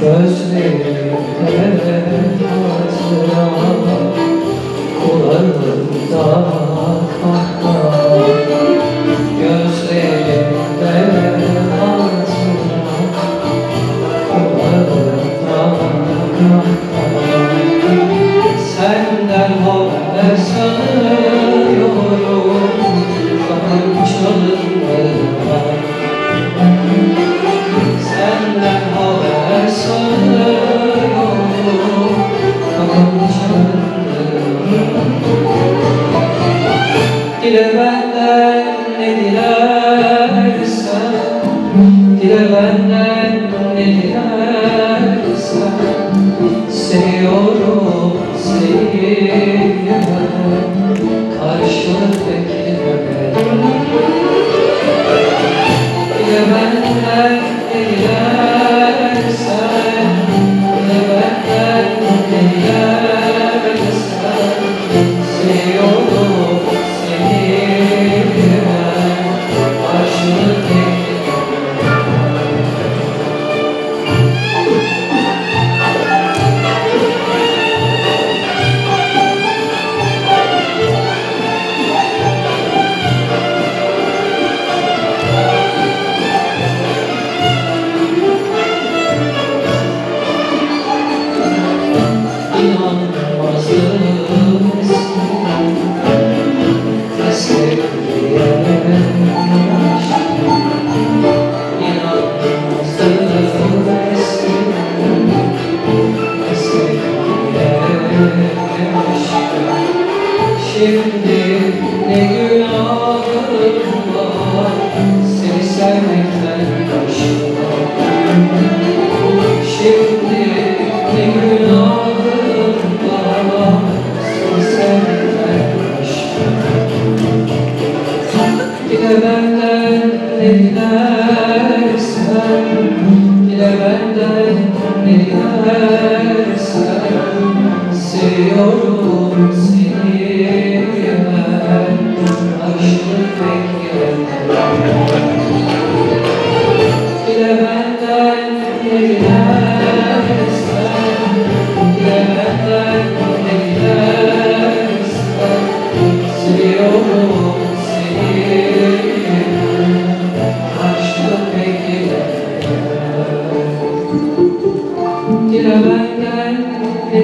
Gözlerim Dile benden ne dilersen Dile benden ne dilersen Şimdi ne günahım var Seni sevmekten başıma Şimdi ne günahım var Seni sevmekten başıma Dile benden ne dilersen Dile benden ne dilersen Seviyorum seni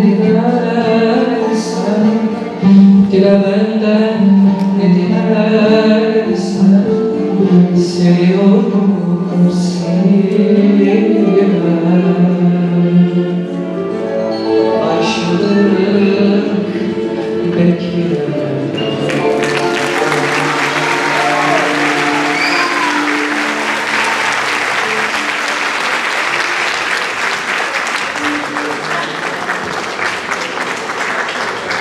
dilersen Dile ne dilersen Seviyorum seni ben Aşkı beklemem